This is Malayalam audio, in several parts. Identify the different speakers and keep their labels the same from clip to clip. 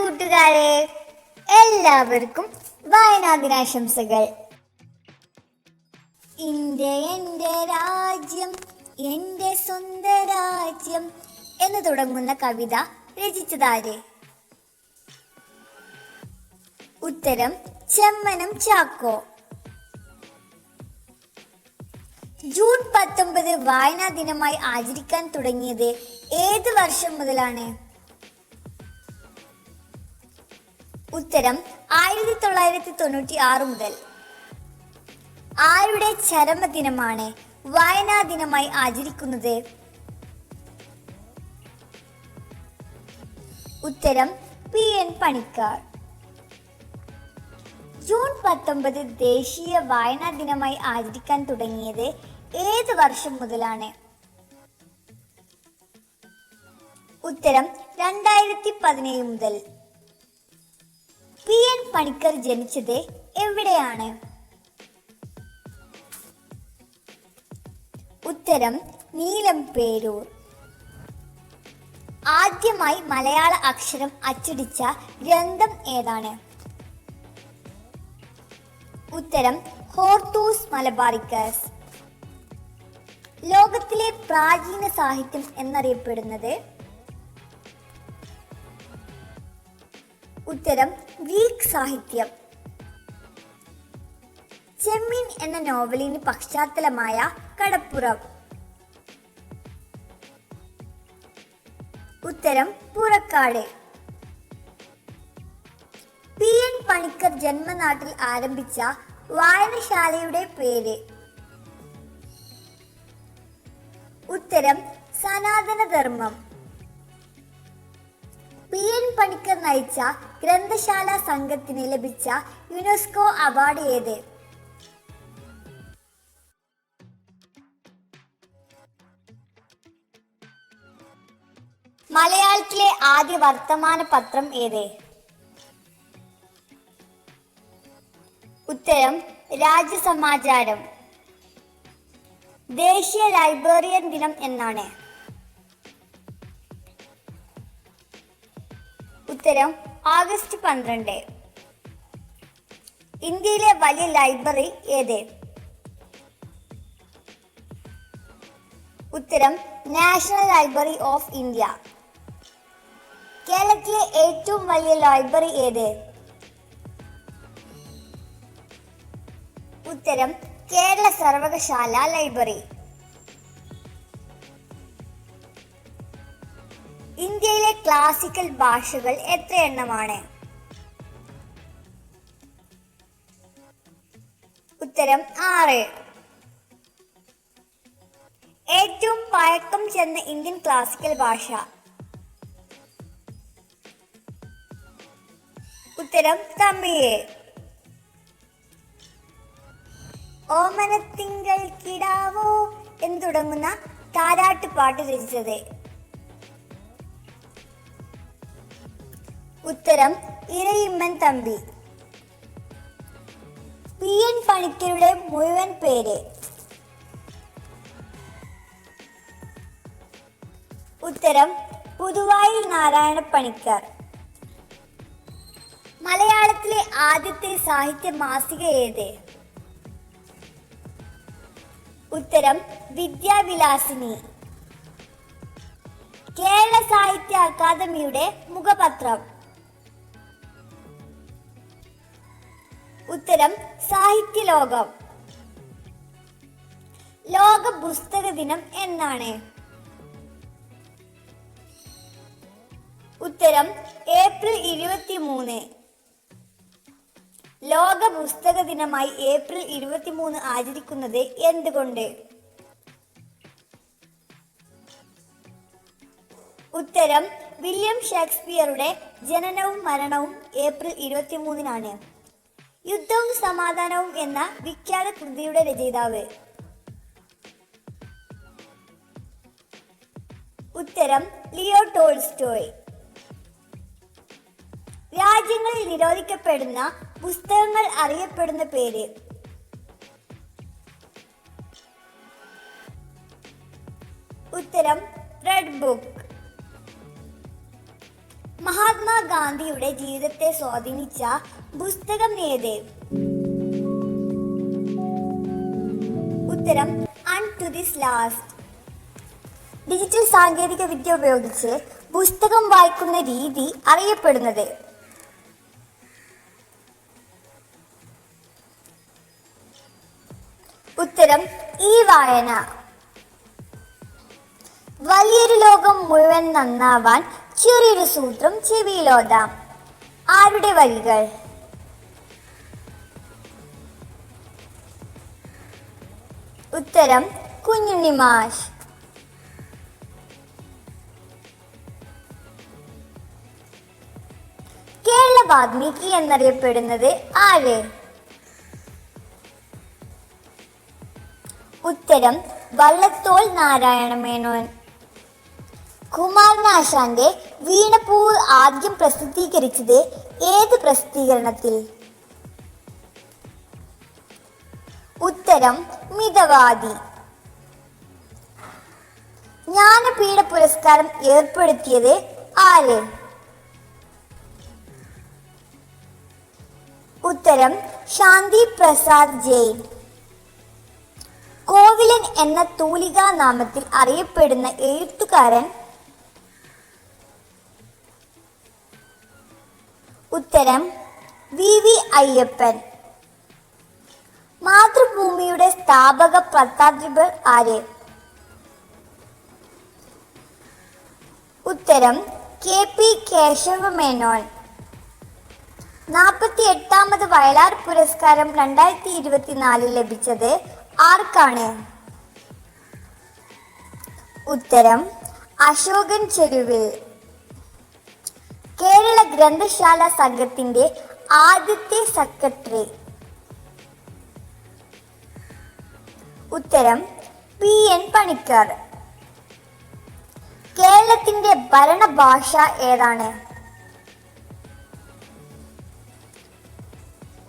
Speaker 1: കൂട്ടുകാരെ എല്ലാവർക്കും വായനാ ദിനാശംസകൾ ഇന്ത്യ എന്റെ രാജ്യം എന്റെ സ്വന്തം രാജ്യം എന്ന് തുടങ്ങുന്ന കവിത രചിച്ചതാര്? ഉത്തരം ചെമ്മനം ചാക്കോ. ജൂൺ പത്തൊമ്പത് വായനാ ദിനമായി ആചരിക്കാൻ തുടങ്ങിയത് ഏത് വർഷം മുതലാണ്? ഉത്തരം ആയിരത്തി തൊള്ളായിരത്തി തൊണ്ണൂറ്റി ആറ് മുതൽ. ആരുടെ ചരമദിനമാണ് വായനാ ദിനമായി ആചരിക്കുന്നത്? ഉത്തരം പി എൻ പണിക്കാർ. ജൂൺ പത്തൊമ്പത് ദേശീയ വായനാ ദിനമായി ആചരിക്കാൻ തുടങ്ങിയത് ഏത് വർഷം മുതലാണ്? ഉത്തരം രണ്ടായിരത്തി പതിനേഴ് മുതൽ. പി എൻ പണിക്കർ ജനിച്ചത് എവിടെയാണ്? ഉത്തരം നീലം നീലംപേരൂർ ആദ്യമായി മലയാള അക്ഷരം അച്ചടിച്ച ഗ്രന്ഥം ഏതാണ്? ഉത്തരം ഹോർത്തൂസ് മലബാറിക്കസ്. ലോകത്തിലെ പ്രാചീന സാഹിത്യം എന്നറിയപ്പെടുന്നത്? ഉത്തരം ഗ്രീക്ക് സാഹിത്യം. ചെമ്മീൻ എന്ന നോവലിന് പശ്ചാത്തലമായ കടപ്പുറം. ഉത്തരം പുറക്കാട് പി. എൻ. പണിക്കർ ജന്മനാട്ടിൽ ആരംഭിച്ച വായനശാലയുടെ പേര്. ഉത്തരം സനാതനധർമ്മം. പി എൻ പണിക്കർ നയിച്ച ഗ്രന്ഥശാല സംഘത്തിന് ലഭിച്ച യുനെസ്കോ അവാർഡ് ഏത്? മലയാളത്തിലെ ആദ്യ വർത്തമാന പത്രം ഏത്? ഉത്തരം രാജ്യസമാചാരം. ദേശീയ ലൈബ്രറിയൻ ദിനം എന്നാണ്. ഉത്തരം ഓഗസ്റ്റ് പന്ത്രണ്ട്. ഇന്ത്യയിലെ വലിയ ലൈബ്രറി ഏത്? ഉത്തരം നാഷണൽ ലൈബ്രറി ഓഫ് ഇന്ത്യ. കേരളത്തിലെ ഏറ്റവും വലിയ ലൈബ്രറി ഏത്? ഉത്തരം കേരള സർവകശാല ലൈബ്രറി. ക്ലാസിക്കൽ ഭാഷകൾ എത്ര എണ്ണമാണ്? ഉത്തരം ആറ്. ഏറ്റവും പഴക്കം ചെന്ന ഇന്ത്യൻ ക്ലാസിക്കൽ ഭാഷ. ഉത്തരം തമിഴ്. ഓമനത്തിങ്കൾ കിടാവോ എന്ന് തുടങ്ങുന്ന താരാട്ട് പാട്ട് രചിച്ചത്. ഉത്തരം ഇരയിമ്മൻ തമ്പി. പി എൻ പണിക്കരുടെ മുഴുവൻ പേര്. ഉത്തരം പുതുവായി നാരായണ പണിക്കർ മലയാളത്തിലെ ആദ്യത്തെ സാഹിത്യ മാസിക ഏത്? ഉത്തരം വിദ്യാവിലാസിനി. കേരള സാഹിത്യ അക്കാദമിയുടെ മുഖപത്രം. ഉത്തരം സാഹിത്യലോകം. ലോക പുസ്തക ദിനം എന്നാണ്. ഉത്തരം ഏപ്രിൽ ഇരുപത്തി മൂന്ന് ലോക പുസ്തക ദിനമായി ഏപ്രിൽ ഇരുപത്തിമൂന്ന് ആചരിക്കുന്നത് എന്തുകൊണ്ട്? ഉത്തരം വില്യം ഷേക്സ്പിയറുടെ ജനനവും മരണവും ഏപ്രിൽ ഇരുപത്തിമൂന്നിനാണ്. യുദ്ധവും സമാധാനവും എന്ന വിഖ്യാത കൃതിയുടെ രചയിതാവ്. ഉത്തരം ലിയോ ടോൾസ്റ്റോയ്. രാജ്യങ്ങളിൽ നിരോധിക്കപ്പെടുന്ന പുസ്തകങ്ങൾ അറിയപ്പെടുന്ന പേര്. മഹാത്മാഗാന്ധിയുടെ ജീവിതത്തെ സ്വാധീനിച്ച പുസ്തകം ഏത്? ഉത്തരം ടു ദിസ് ലാസ്റ്റ് ഡിജിറ്റൽ സാങ്കേതിക വിദ്യ ഉപയോഗിച്ച് പുസ്തകം വായിക്കുന്ന രീതി അറിയപ്പെടുന്നത്. ഉത്തരം ഈ വായന. വലിയൊരു ലോകം മുഴുവൻ നന്നാവാൻ ചെറിയൊരു സൂത്രം ചെവിയിലോതാം. ആരുടെ വഴികൾ? ഉത്തരം കുഞ്ഞുണ്ണി മാഷ്. കേരള വാൽമീകി എന്നറിയപ്പെടുന്നത് ആര്? ഉത്തരം വള്ളത്തോൾ നാരായണ മേനോൻ കുമാരനാശാന്റെ വീണപ്പൂവ് ആദ്യം പ്രസിദ്ധീകരിച്ചത് ഏത് പ്രസിദ്ധീകരണത്തിൽ? ഉത്തരം മിതവാദി. ജ്ഞാനപീഠ പുരസ്കാരം ഏർപ്പെടുത്തിയത് ആര്? ഉത്തരം ശാന്തി പ്രസാദ് ജെയിൻ. കോവിലൻ എന്ന തൂലികാ നാമത്തിൽ അറിയപ്പെടുന്ന എഴുത്തുകാരൻ ഉത്തരം വി വി അയ്യപ്പൻ. മാതൃഭൂമിയുടെ സ്ഥാപക പത്രാധിപർ ആര്? ഉത്തരം കെ പി കേശവമേനോൻ. നാൽപ്പത്തി എട്ടാമത് വയലാർ പുരസ്കാരം രണ്ടായിരത്തി ഇരുപത്തിനാലിൽ ലഭിച്ചത് ആർക്കാണ്? ഉത്തരം അശോകൻ ചെരുവിൽ. കേരള ഗ്രന്ഥശാല സംഘത്തിന്റെ ആദ്യത്തെ സെക്രട്ടറി. ഉത്തരം പി എൻ പണിക്കർ. കേരളത്തിന്റെ ഭരണഭാഷ ഏതാണ്?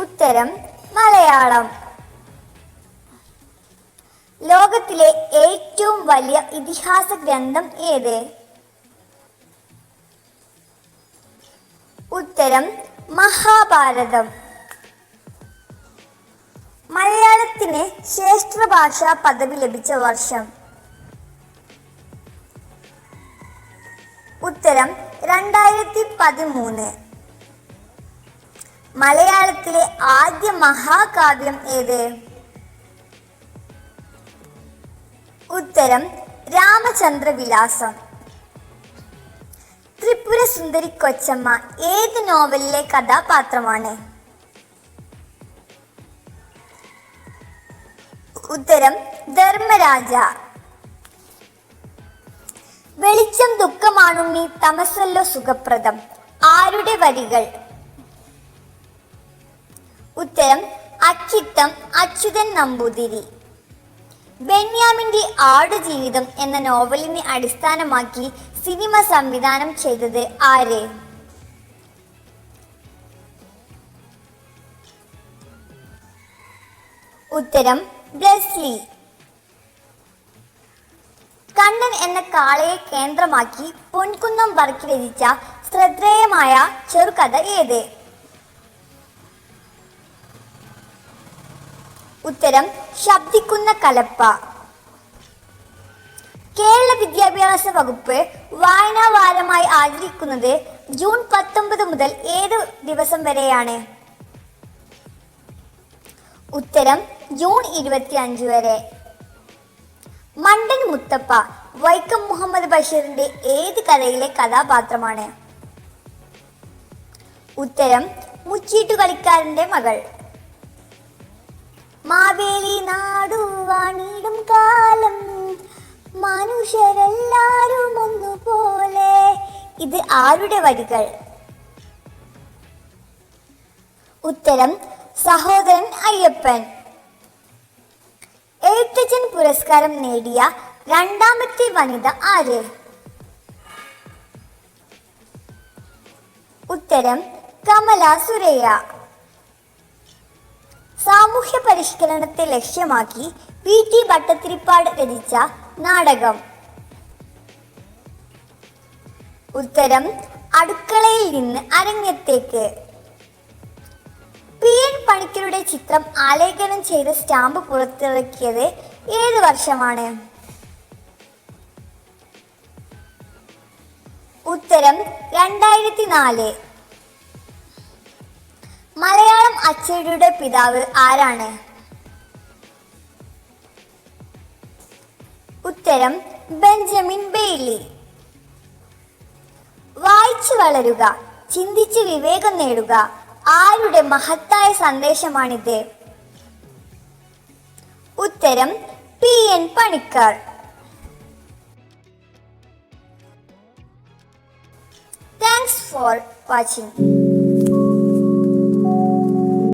Speaker 1: ഉത്തരം മലയാളം. ലോകത്തിലെ ഏറ്റവും വലിയ ഇതിഹാസ ഗ്രന്ഥം ഏത്? ഉത്തരം മഹാഭാരതം. മലയാളത്തിന് ശ്രേഷ്ഠ ഭാഷാ പദവി ലഭിച്ച വർഷം. ഉത്തരം രണ്ടായിരത്തി പതിമൂന്ന് മലയാളത്തിലെ ആദ്യ മഹാകാവ്യം ഏത്? ഉത്തരം രാമചന്ദ്രവിലാസം. ത്രിപുര സുന്ദരി കൊച്ചമ്മ ഏത് നോവലിലെ കഥാപാത്രമാണ്? ഉത്തരം ധർമ്മരാജ. വെളിച്ചം ദുഃഖമാണുണ്ണി തമസല്ലോ സുഖപ്രദം. ആരുടെ വരികൾ? ഉത്തരം അച്ചിത്തം അച്യുതൻ നമ്പൂതിരി. ബെന്യാമിന്റെ ആടുജീവിതം എന്ന നോവലിനെ അടിസ്ഥാനമാക്കി സിനിമ സംവിധാനം ചെയ്തത് ആര്? ഉത്തരം ബ്ലെസ്ലി. കണ്ണൻ എന്ന കാളയെ കേന്ദ്രമാക്കി പൊൻകുന്നം വർക്കി രചിച്ച ശ്രദ്ധേയമായ ചെറുകഥ ഏത്? ഉത്തരം ശബ്ദിക്കുന്ന കലപ്പ. കേരള വിദ്യാഭ്യാസ വകുപ്പ് വായനാ വാരമായി ആചരിക്കുന്നത് ജൂൺ പത്തൊമ്പത് മുതൽ ഏത് ദിവസം വരെയാണ്. ഉത്തരം ജൂൺ ഇരുപത്തി അഞ്ച് വരെ. മണ്ടൻ മുത്തപ്പ വൈക്കം മുഹമ്മദ് ബഷീറിന്റെ ഏത് കഥയിലെ കഥാപാത്രമാണ്? ഉത്തരം മുച്ചീട്ടു കളിക്കാരന്റെ മകൾ. മാവേലി നാടുവാണിടും കാലം. മനുഷ്യരെല്ലാരും ഒന്നുപോലെ. ഇത് ആരുടെ വരികൾ ഉത്തരം സഹോദരൻ അയ്യപ്പൻ. എഴുത്തച്ഛൻ പുരസ്കാരം നേടിയ രണ്ടാമത്തെ വനിത ആര്? ഉത്തരം കമല സുരയ്യ. സാമൂഹ്യ പരിഷ്കരണത്തെ ലക്ഷ്യമാക്കി വി ടി ഭട്ടത്തിരിപ്പാട് രചിച്ച നാടകം. ഉത്തരം അടുക്കളയിൽ നിന്ന് അരങ്ങത്തേക്ക് പി എൻ പണിക്കരുടെ ചിത്രം ആലേഖനം ചെയ്ത സ്റ്റാമ്പ് പുറത്തിറക്കിയത് ഏത് വർഷമാണ്. ഉത്തരം രണ്ടായിരത്തി നാല് മലയാളം അച്ചടിയുടെ പിതാവ് ആരാണ്? ഉത്തരം ബെഞ്ചമിൻ ബെയ്ലി. വായിച്ചു വളരുക ചിന്തിച്ച് വിവേകം നേടുക ആരുടെ മഹത്തായ സന്ദേശമാണിത്? ഉത്തരം P N Panicker. Thanks for watching